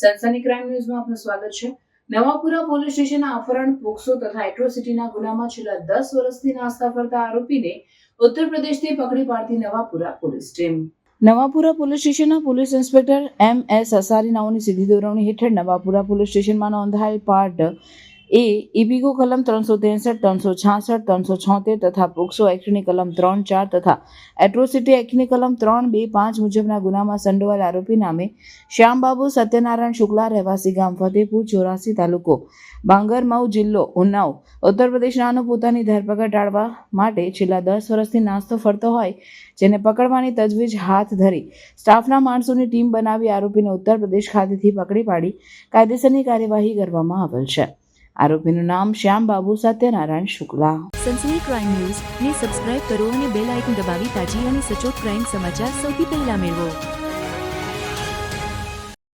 સનસની crime ન્યૂઝમાં આપનું સ્વાગત છે. નવાપુરા પોલીસ સ્ટેશનના અપહરણ, પોક્સો તથા એટ્રોસિટીના ગુનામાં છેલ્લા દસ વર્ષથી નાસ્તા ફરતા આરોપીને ઉત્તર પ્રદેશથી પકડી પાડતી Navapura police team. Navapura police સ્ટેશનના police inspector M S Asari નાઓની સીધી દોરવણી હેઠળ નવાપુરા પોલીસ સ્ટેશનમાં નોંધાયેલ પાર્ટ એ ઇબીગો કલમ ત્રણસો ત્રેસઠ, ત્રણસો છાસઠ, ત્રણસો છોતેર તથા પોક્સો એક્ટની કલમ ત્રણ ચાર તથા એટ્રોસિટી એક્ટની કલમ ત્રણ બે પાંચ મુજબના ગુનામાં સંડોવાયેલ આરોપી નામે શ્યામબાબુ સત્યનારાયણ શુક્લા રહેવાસી ગામ ફતેપુર, ચોરાસી તાલુકો બાંગરમાઉ જિલ્લો ઉન્નાવ. ઉત્તર પ્રદેશનાનો પોતાની ધરપકડ ટાળવા માટે છેલ્લા દસ વર્ષથી નાસ્તો ફરતો હોય જેને પકડવાની તજવીજ હાથ ધરી સ્ટાફના માણસોની ટીમ બનાવી આરોપીને ઉત્તર પ્રદેશ ખાતેથી પકડી પાડી. કાયદેસરની કાર્યવાહી કરવામાં આવેલ છે. આરોપીનું નામ શ્યામબાબુ સત્યનારાયણ શુક્લા. સનસની ક્રાઇમ ન્યૂઝ ને સબસ્ક્રાઇબ કરો અને બેલ આઇકન દબાવી તાજી અને સચોટ ક્રાઇમ સમાચાર સૌથી પહેલા મેળવો.